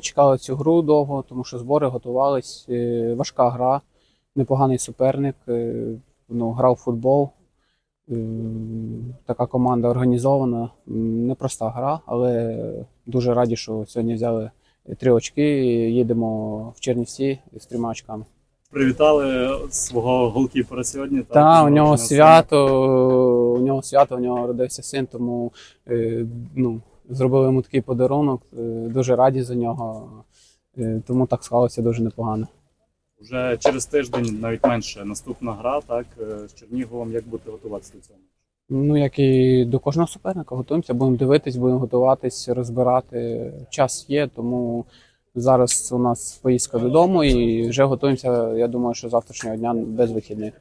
чекали цю гру довго, тому що збори готувались. Е, Важка гра, непоганий суперник. е, Ну, грав футбол. Е, Така команда організована. Непроста гра, але дуже раді, що сьогодні взяли три очки. і Їдемо в Чернівці з трьома очками. Привітали свого голкіпера сьогодні. Та, у нього свято, у нього свято, у нього родився син, тому ну, зробили йому такий подарунок. е, Дуже раді за нього. е, Тому так склалося дуже непогано. Уже через тиждень, навіть менше, наступна гра, так, е, з Черніговом, як будете готуватися до цього? Ну, як і до кожного суперника, готуємося, будемо дивитись, будемо готуватись, розбирати. Час є, тому зараз у нас поїздка додому і вже готуємося. Я думаю, що завтрашнього дня без вихідних.